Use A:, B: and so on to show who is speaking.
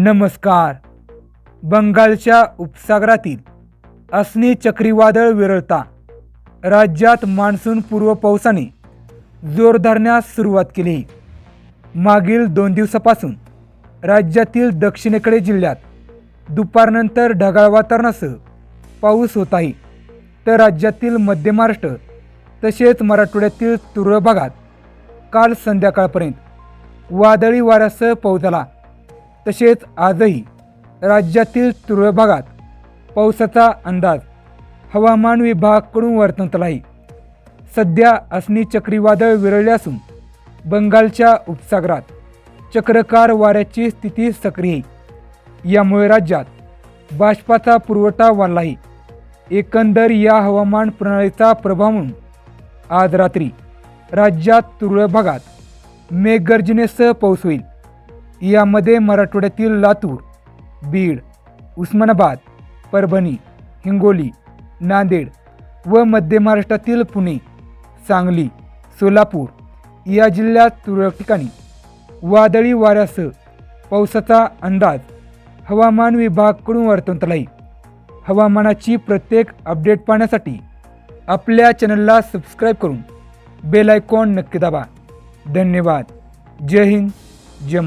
A: नमस्कार. बंगालच्या उपसागरातील असणे चक्रीवादळ विरळता. राज्यात मान्सून पूर्व पावसाने जोर धरण्यास सुरुवात केली. मागील दोन दिवसापासून राज्यातील दक्षिणेकडे जिल्ह्यात दुपारनंतर ढगाळ वातावरणासह पाऊस होत आहे. तर राज्यातील मध्य महाराष्ट्र तसेच मराठवाड्यातील तुरळ भागात काल संध्याकाळपर्यंत वादळी वाऱ्यासह पाऊस झाला. तसेच आजही राज्यातील तुरळ भागात पावसाचा अंदाज हवामान विभागाकडून वर्तवण्यात आला आहे सध्या असणी चक्रीवादळ विरळले असून बंगालच्या उपसागरात चक्रकार वाऱ्याची स्थिती सक्रिय यामुळे राज्यात बाष्पाचा पुरवठा वाढला आहे. एकंदर या हवामान प्रणालीचा प्रभाव म्हणून आज रात्री राज्यात तुरळक भागात मेघगर्जनेसह पाऊस होईल. यामध्ये मराठवाड्यातील लातूर बीड उस्मानाबाद परभणी हिंगोली नांदेड व मध्य महाराष्ट्रातील पुणे सांगली सोलापूर या जिल्ह्यात तुरळक ठिकाणी वादळी वाऱ्यासह पावसाचा अंदाज हवामान विभागाकडून वर्तवण्यात आला आहे. हवामानाची प्रत्येक अपडेट पाहण्यासाठी आपल्या चॅनलला सबस्क्राईब करून बेल आयकॉन नक्की दाबा. धन्यवाद. जय हिंद. जय